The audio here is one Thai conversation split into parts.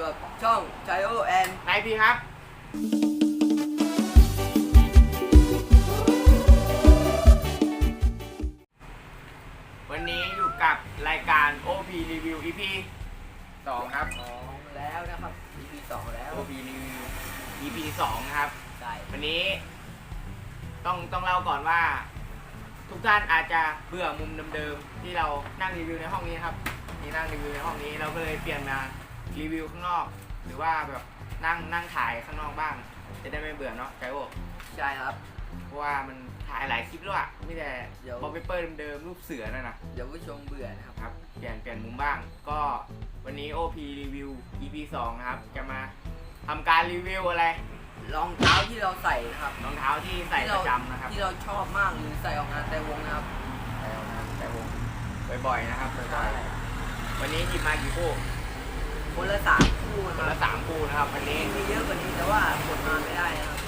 กับช่องชายโอแอนนายพีครับ วันนี้อยู่กับรายการ OP Review EP 2 ครับ สองแล้วนะครับ EP สองแล้ว OP Review EP 2นะครับ ใช่วันนี้ต้องต้องเล่าก่อนว่า ทุกท่านอาจจะเบื่อมุมเดิมๆที่เรานั่งรีวิวในห้องนี้นะครับ นี่นั่งรีวิวในห้องนี้เราก็เลยเปลี่ยนมา รีวิวข้างนอก หรือว่าแบบนั่งนั่งถ่ายข้างนอกบ้าง จะได้ไม่เบื่อเนาะไกโอใช่ครับ เพราะว่ามันถ่ายหลายคลิปแล้วอะไม่แต่เดี๋ยว บอลเปเปอร์เดิมๆรูปเสือนั่นนะ เดี๋ยวผู้ชมเบื่อนะครับ ครับเปลี่ยนเปลี่ยนมุมบ้าง ก็วันนี้ OP รีวิว EP 2นะครับ จะมาทำการรีวิวอะไรรองเท้าที่เราใส่นะครับรองเท้าที่ใส่ที่ปเราระจำนะครับที่เราชอบมากหรือใส่ออกงานแต่วงนะครับใส่ออกมาใส่วงบ่อยๆนะครับบ่อยๆวันนี้หยิบมากี่คู่ คนละสามคู่คนนะคละรับสามคู่นะครับวันนี้มีเยอะกว่านี้แต่ว่าคนมาไม่ได้นะครับ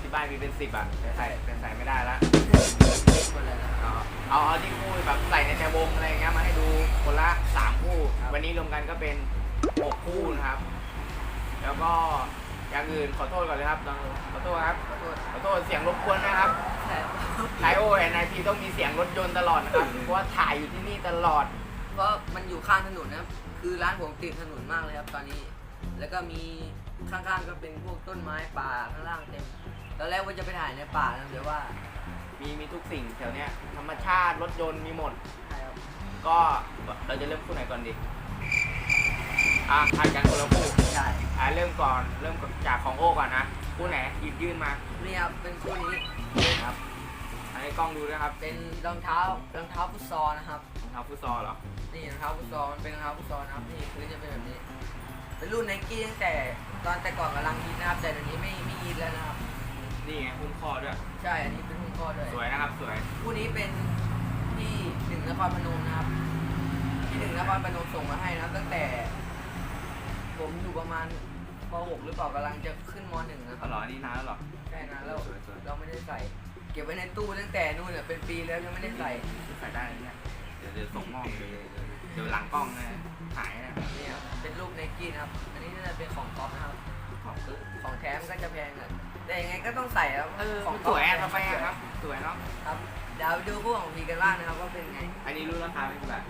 ที่บ้านมีเป็นสิบอะแต่ใส่แต่ใส่ไม่ได้แล้วเล็กหมดเลยนะครับเอาเอาเอาที่คู่แบบใส่ในแต่วงอะไรอย่างเงี้ยมาให้ดูคนละสามคู่ครับวันนี้รวมกันก็เป็นหกคู่นะครับ แล้วก็อย่างอื่นขอโทษก่อนเลยครับขอโทษครับขอโทษขอโทษเสียงรบกวนนะครับใช่ไทโอแอนไอพีต้องมีเสียงรถยนต์ตลอดนะครับเพราะว่าถ่ายอยู่ที่นี่ตลอด เพราะมันอยู่ข้างถนนนะครับ คือร้านผมติดถนนมากเลยครับ ตอนนี้ แล้วก็มีข้างๆก็เป็นพวกต้นไม้ป่าข้างล่างเต็ม ตอนแรกว่าจะไปถ่ายในป่านะเดี๋ยวว่ามีมีทุกสิ่งแถวเนี้ยธรรมชาติรถยนต์มีหมด ใช่ครับก็เราจะเริ่มคู่ไหนก่อนดี อะถ่ายกันคนละคู่ใช่อะเริ่มก่อนเริ่มจากของโอ้ก่อนนะคู่ไหนหยิบยื่นมานี่ครับเป็นคู่นี้ครับอันนี้กล้องดูนะครับ เป็นรองเท้ารองเท้าฟุตซอลนะครับรองเท้าฟุตซอลเหรอ นี่รองเท้าฟุตซอลมันเป็นรองเท้าฟุตซอลนะครับนี่พื้นจะเป็นแบบนี้ เป็นรุ่นไนกี้ตั้งแต่ตอนแต่ก่อนกำลังฮิตนะครับ แต่เดี๋ยวนี้ไม่ไม่ฮิตแล้วนะครับ นี่ไงหุ้มคอด้วย ใช่ อันนี้เป็นหุ้มข้อด้วยสวยนะครับสวย คู่นี้เป็นที่หนึ่งนครพนมนะครับ ที่หนึ่งนครพนมส่งมาให้นะครับ ตั้งแต่ ผมอยู่ประมาณป .6 หรือเปล่ากำลังจะขึ้นม .1 นะคอ๋รัอบเหรออันนี่นานแล้วเหรอ ใช่นะแล้วสวยสวยเราไม่ได้ใส่ เก็บไว้ในตู้ตั้งแต่นู่นน่ะเป็นปีแล้วยังไม่ได้ใส่ ใส่ได้นะเนี่ยเดี๋ยว เดี๋ยวส่งมอบเดี๋ยวเดี๋ยวเดี๋ยวหลังกล้องนะหายนะเนี่ยเป็นรูปไนกี้นะครับ อันนี้น่าจะเป็นของก๊อฟนะครับ ของซื้อของแท้มันก็จะแพงอะแต่ยังไงก็ต้องใส่แล้วเออของสวยอะทำไมอะครับ สวยเนาะครับเดี๋ยวไปดูพวกของพีกันบ้างนะครับว่าเป็นไง อันนี้รู้ราคาไม่กี่บาท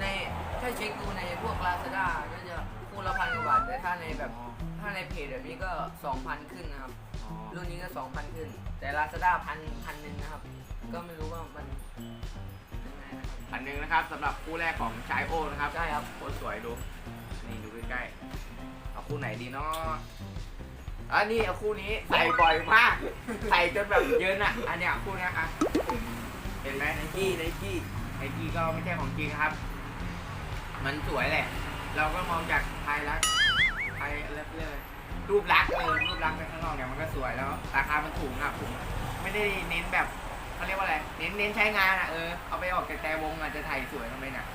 ในถ้าเช็คดูในพวก Lazada ก็จะคู่ละพันกว่าบาทแต่ถ้าในแบบถ้าในเพจแบบนี้ก็2,000ขึ้นนะครับอ๋อรุ่นนี้ก็2,000ขึ้น แต่ Lazada พันพันหนึ่งนะครับ ก็ไม่รู้ว่ามัน อันหนึงนะครับสำหรับคู่แรกของชายโอนะครับใช่ครับโคตรสวยดู นี่ดูใกล้ๆเอาคู่ไหนดีเนาะอันนี้เอาคู่นี้ใส่บ่อยมาก ใส่จนแบบเยินอะ อันเนี้ยคู่เนี้ยอะเห็นไหมไนกี้ไนกี้ไอจีก็ไม่ใช่ของจริงนะครับ มันสวยแหละ เราก็มองจากภายลักษณ์ภายเรียกเลยรูปลักษณ์เออรูปลักษณ์ไปข้างนอกเนี่ยมันก็สวยแล้ว ราคามันถูกอะผมไม่ได้เน้นแบบ เขาเรียกว่าอะไร เน้นเน้นใช้งานอะเออ เอาไปออกจากแต่วงอะจะถ่ายสวยทำไมเนี่ย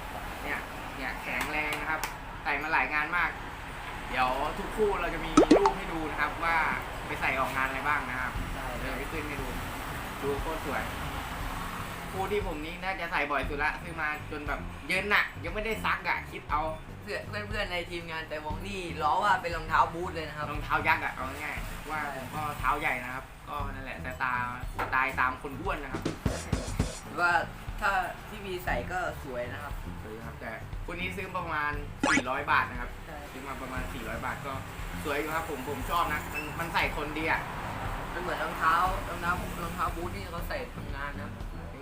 เนี่ยเนี่ยแข็งแรงนะครับ ใส่มาหลายงานมาก เดี๋ยวทุกคู่เราจะมีรูปให้ดูนะครับว่าไปใส่ออกงานอะไรบ้างนะครับใช่เดี๋ยวไปขึ้นให้ดู ดูโคตรสวย คู่ที่ผมนี้น่าจะใส่บ่อยสุดละซื้อมาจนแบบเย็นน่ะยังไม่ได้ซักอะคิดเอาเพื่อนเพื่อนเพื่อนในทีมงานแต่วงนี่ล้อว่าเป็นรองเท้าบูทเลยนะครับ รองเท้ายักษ์อะเอาง่ายๆว่าผมก็เท้าใหญ่นะครับ ก็นั่นแหละแต่ตาสไตล์ตามคนอ้วนนะครับว่าถ้าที่มีใส่ก็สวยนะครับ สวยครับแต่คู่นี้ซื้อประมาณ 400 บาทนะครับใช่ ซื้อมาประมาณ 400 บาทก็สวยอยู่ครับผมผมชอบนะมันมันใส่คนดีอะมันเหมือนรองเท้ารองเท้ารองเท้าบูทที่เขาใส่ทำงานนะ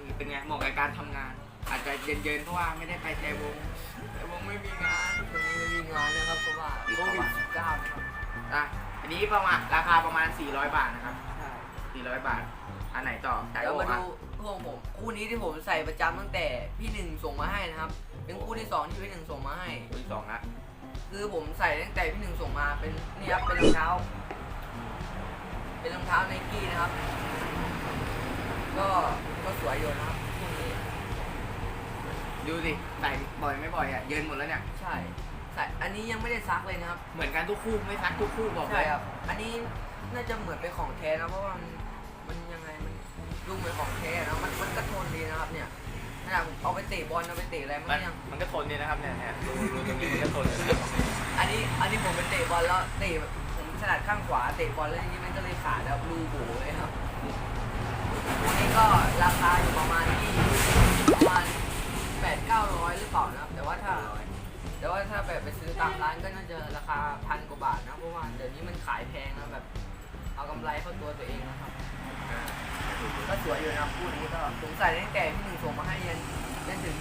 ครับนี่เป็นไงเหมาะกับการทำงาน อาจจะเย็นๆเพราะว่าไม่ได้ไปแต่วงแต่วงไม่มีงานตรงนี้ไม่มีงานนะครับเพราะว่าโควิด19นะครับอะอันนี้ประมาณราคาประมาณ 400 บาทนะครับ ใช่400 บาท อันไหนต่อไก่แล้วโอมาอะดูพวกผมคู่นี้ที่ผมใส่ประจำตั้งแต่พี่หนึ่งส่งมาให้นะครับเป็นคู่ที่สองที่พี่หนึ่งส่งมาให้ คู่ที่สองละคือผมใส่ตั้งแต่พี่หนึ่งส่งมาเป็นนี่ครับเป็นรองเท้า เป็นรองเท้าไนกี้นะครับ ก็ ก็สวยอยู่นะครับคู่นี้ดูสิใส่บ่อยไม่บ่อยอะเย็นหมดแล้วเนี่ย ใช่ใส่อันนี้ยังไม่ได้ซักเลยนะครับเหมือนกันทุกคู่ไม่ซักทุกคู่บอกเลใช่ยครับ อันนี้น่าจะเหมือนเป็นของแท้นะเพราะว่ามันมันยังไงมันดูเหมือนของแท้นะมันมันก็ทนดีนะครับ เนี่ยขนาดผมเอาไปเตะบอลเอาไปเตะอะไรมันมันก็ยัง มันก็ทนดีนะครับเนี่ยเนี่ยดูดูตรงนี้มันก็ทนอยู่นะครับอันนี้ะบอลแล้วเตะแบบผมถนัดข้างขวาเตะบอลแล้วทีนี้มันก็เลยขาดแล้วรูโบเลยครับ ตัวนี้ก็ราคาอยู่ประมาณที่ประมาณแปดเก้าร้อยหรือเปล่านะครับแต่ว่าถ้าแต่ว่าถ้าแบบไปซื้อตามร้านก็น่าจะราคาพันกว่าบาทนะเพราะว่าเดี๋ยวนี้มันขายแพงนะแบบ เอากำไรเข้าตัวตัวเองนะครับก็สวยอยู่นะครับคู่นี้ก็ผมใส่ตั้งแต่พี่หนึ่งส่งมาให้ยันยันถึง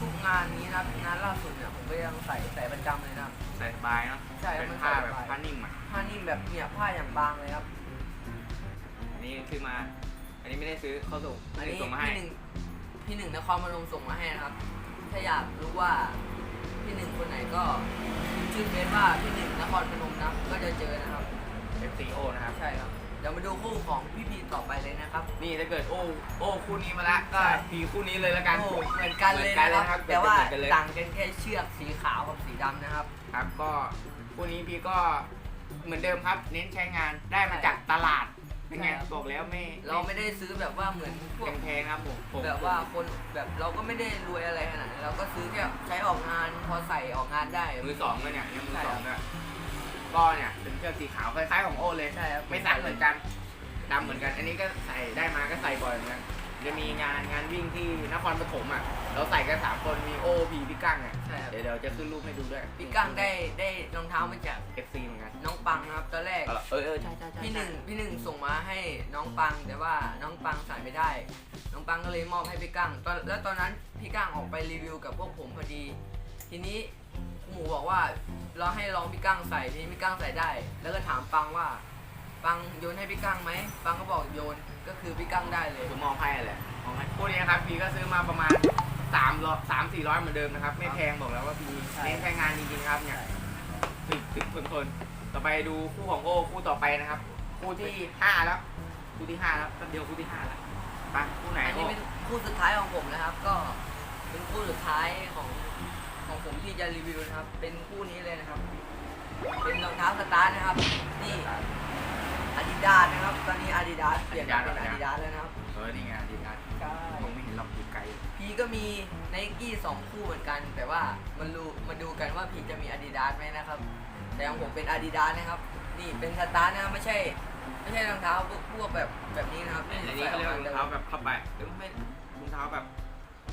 ทุกงานนี้นะครับงานล่าสุดเนี่ยผมก็ยังใส่ใส่ประจำเลยนะครับใส่สบายเนาะใช่เป็นมันผ้าใส่แบบสบายผ้านิ่มอะผ้านิ่มแบบเนี่ยผ้าอย่างบางเลยครับ อันนี้ซื้อมา อันนี้ไม่ได้ซื้อเขาส่งอันนี้ส่งมาให้พี่หนึ่งพี่หนึ่งนครพนมส่งมาให้นะครับ ถ้าอยากรู้ว่าพี่หนึ่งคนไหนก็ชื่อเฟซว่าพี่หนึ่งนครพนมนะก็จะเจอนะครับ FCO นะครับ ใช่ครับ เดี๋ยวมาดูคู่ของพี่พีต่อไปเลยนะครับ นี่ถ้าเกิดโอ้โอ้คู่นี้มาละก็ใช่พีคู่นี้เลยแล้วกัน โอ้เหมือนกันเลยหมือนะครับ แต่ว่าเหมือนกันเลยต่างกันแค่เชือกสีขาวกับสีดำนะครับ ครับก็คู่นี้พี่ก็เหมือนเดิมครับ เน้นใช้งานได้มาจากตลาด เป็นไงใช่ครับบอกแล้วไม่เราไม่ได้ซื้อแบบว่าเหมือนพวกแพงๆครับผมผมแบบว่าคนแบบเราก็ไม่ได้รวยอะไรขนาดนั้นเราก็ซื้อแค่ใช้ออกงานพอใส่ออกงานได้มือสองเลยเนี่ยยังมือใช่สคอรังบเนี่ยก็เนี่ยเป็นเชือกสีขาวคล้ายๆของโอเลยใช่ครับไม่ซ้ำเหมือนกันดำเหมือนกัน อันนี้ก็ใส่ได้มาก็ใส่บ่อยเหมือนกัน จะมีงานงานวิ่งที่นครปฐมอะ เราใส่กันสามคนมีโอพีพี่กั้งอะใช่ครับ เดี๋ยวเดี๋ยวจะขึ้นรูปให้ดูด้วยพี่กั้งได้ได้รองเท้ามาจากเอฟซีเหมือนกันน้องปังนะครับตอนแรก เออเออเออใช่ใช่ใช่พี่หนึ่งพี่หนึ่งส่งมาให้น้องปังแต่ว่าน้องปังใส่ไม่ได้ น้องปังก็เลยมอบให้พี่กั้งตอนแล้วตอนนั้นพี่กั้งออกไปรีวิวกับพวกผมพอดี ทีนี้หมูบอกว่าเราให้ลองพี่กั้งใส่ทีนี้พี่กั้งใส่ได้ แล้วก็ถามปังว่า ปังโยนให้พี่กั้งไหมปังก็บอกโยน ก็คือพี่กั้งได้เลยคือมองให้แหละมองให้คู่นี้นะครับพี่ก็ซื้อมาประมาณสามร้อยสามสี่ร้อยเหมือนเดิมนะครับ ไม่แพงบอกแล้วว่าพี่ใช่เน้นใช้งานจริงๆครับเนี่ยถึกถึกทนทนต่อไปดูคู่ของโอคู่ต่อไปนะครับ คู่ที่ห้าแล้ว คู่ที่ห้าแล้วแป๊บเดียวคู่ที่ห้าแล้วไปคู่ไหนอันโอนี้เป็นคู่สุดท้ายของผมนะครับ ก็เป็นคู่สุดท้ายของของผมที่จะรีวิวนะครับ เป็นคู่นี้เลยนะครับ เป็นรองเท้าสตาร์ทนะครับ นี่ อาดิดาสนะครับ ตอนนี้อาดิดาสเปลี่ยนมาเป็นอาดิดาสแล้วนะครับเออนี่ไงดีนะใช่มองไม่เห็นหรอกอยู่ไกลพีก็มีไนกี้สองคู่เหมือนกัน แต่ว่ามันรู้มาดูกันว่าพีจะมีอาดิดาสไหมนะครับ แต่ของผมเป็นอาดิดาสนะครับ นี่เป็นสตาร์ทนะครับไม่ใช่ ไม่ใช่รองเท้าพวกพวกแบบแบบนี้นะครับอันนี้เขาเรียกว่ารองเท้าแบบผ้าใบหรือไม่รองเท้าแบบ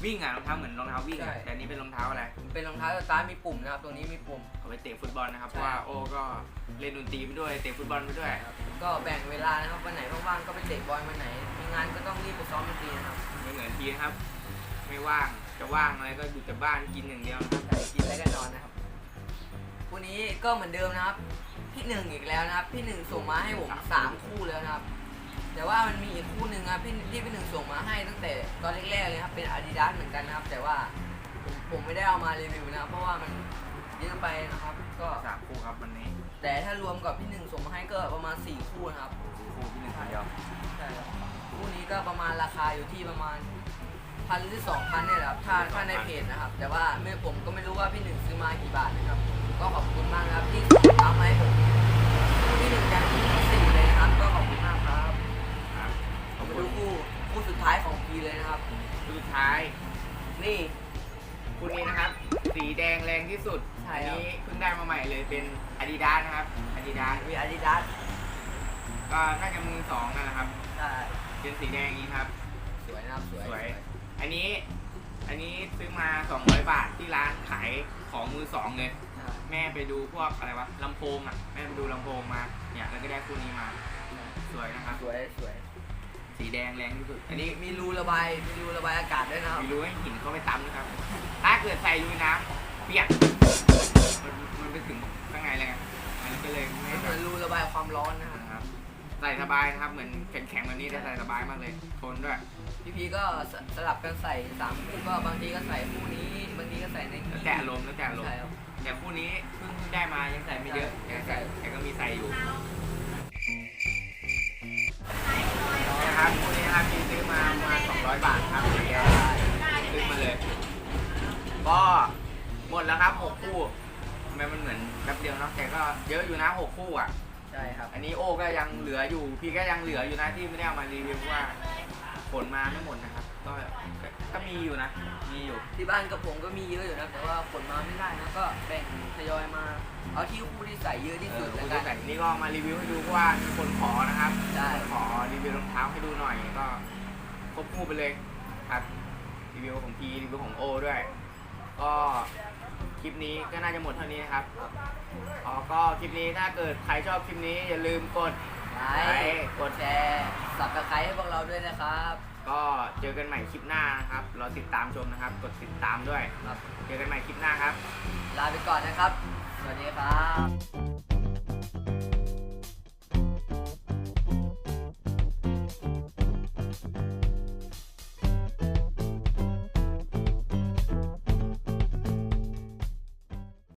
วิ่งอะรองเท้าเหมือนรองเท้าวิ่งอะแต่อันนี้เป็นรองเท้าอะไรเป็นรองเท้าสตาร์ทมีปุ่มนะครับตรงนี้มีปุ่ม เอาไปเตะฟุตบอลนะครับเพใช่ ราะว่าโอก็เล่นดนตรีไปด้วยเตะฟุตบอลไปด้วยก็แบ่งเวลานะครับวันไหนว่างๆก็ไปเตะบอลวันไหน มีงานก็ต้องรีบไปซ้อมดนตรีนะครับไม่เหมือนทีนะครับ ไม่ว่างจะว่างอะไรก็อยู่แต่บ้านกินอย่างเดียวนะครับใส่กินแล้วก็นอนนะครับคู่นี้ก็เหมือนเดิมนะครับ พี่หนึ่งอีกแล้วนะครับ พี่หนึ่งส่งมาให้ผมสามคู่แล้วนะครับ แต่ว่ามันมีอีกคู่หนึ่งนะครับพี่ที่พี่หนึ่งส่งมาให้ตั้งแต่ตอนแรกๆเลยครับเป็นอาดิดาสเหมือนกันนะครับ แต่ว่าผมผมไม่ได้เอามารีวิวนะครับเพราะว่ามันเยอะไปนะครับ ก็ สามคู่ครับวันนี้แต่ถ้ารวมกับพี่หนึ่งส่งมาให้ก็ประมาณสี่คู่นะครับคู่ที่หนึ่งคนเดียวใช่ครับคู่นี้ก็ประมาณราคาอยู่ที่ประมาณพันหรือสองพันเนี่ยแหละครับถ้าถ้าในเพจนะครับ แต่ว่าไม่ผมก็ไม่รู้ว่าพี่หนึ่งซื้อมากี่บาทนะครับ ก็ขอบคุณมากนะครับที่ทำให้ผมพี่หนึ่งยังสี่เลยนะครับก็ขอบคุณมากครับครับ ขอบมาคุณดูคู่คู่สุดท้ายของปีเลยนะครับคู่สุดท้าย นี่คู่นี้นะครับ สีแดงแรงที่สุดใช่อันครับ นี้เพิ่งได้มาใหม่เลยเป็น Adidas นะครับ Adidas มีอาดิดาสก็น่าจะมือสองนั่นแหละครับ ใช่เป็นสีแดงอย่างนี้ครับ สวยนะครับสวยสวย อันนี้ อันนี้ซื้อมา 200 บาทที่ร้านขายของมือสองเลย ใช่แม่ไปดูพวกอะไรวะลำโพงอะ แม่ไปดูลำโพงมา เนี่ย แล้วก็ได้คู่นี้มา สวยนะครับ สวยสวย สีแดงแรงที่สุด อันนี้มีรูระบายมีรูระบายอากาศด้วยนะครับมีรู้ให้หินเข้าไปตำนะครับ ถ้าเกิดใส่ลุยน้ำเปียก มันมันไปถึงข้างในเลยไงมันก็เลยไม่เหแบมือบ นรูระบายความร้อนนะครับนะครับใส่สบายนะครับเหมือนแข็งๆแบบนี้แต่ใส่สบายมากเลยทนด้วยพี่พีก็สสลับกันใส่สามคู่ก็บางทีก็ใส่คู่นี้บางทีก็ใส่ในแล้วแต่อารมณ์แล้วแต่อารมณ์ใช่ครับ แต่คู่นี้เพิ่งเพิ่งได้มายังใส่ไม่เยอะใช่ยังใส่แต่ก็มีใส่อยู่ ครับคู่นี้นะครับพี่ซื้อมาประมาณ200 บาทครับเดียวซื้อมาเลย ก็หมดแล้วครับหกคู่ทำไมมันเหมือนแป๊บเดียวเนาะแต่ก็เยอะอยู่นะหกคู่อะ ใช่ครับ อันนี้โอ้ก็ยังเหลืออยู่ พี่ก็ยังเหลืออยู่นะที่ไม่ได้เอามารีวิวเพราะว่าผลมาไม่หมดนะครับ ก็ก็ก็ก็มีอยู่นะ มีอยู่ ที่บ้านกับผมก็มีเยอะอยู่นะแต่ว่าขนมาไม่ได้นะก็แบ่งทยอยมา เอาที่คู่ที่ใส่เยอะที่เอสุอดคุแล้วณกัจะแต่นนี่ก็มารีวิวให้ดูเพราะว่ามีคนขอนะครับใช่ขอรีวิวรองเท้าให้ดูหน่อยก็ครบคู่ไปเลยครับรีวิวของพีรีวิวของโอด้วย ก็คลิปนี้ก็น่าจะหมดเท่านี้นะครับอ๋อก็คลิปนี้ถ้าเกิดใครชอบคลิปนี้อย่าลืมกด ไลไลค์ค์กดแชร์สับตะไคร้ให้พวกเราด้วยนะครับ ก็เจอกันใหม่คลิปหน้านะครับรอติดตามชมนะครับ กดติดตามด้วย ครับ เจอกันใหม่คลิปหน้าครับ ลาไปก่อนนะครับ สวัสดีครับ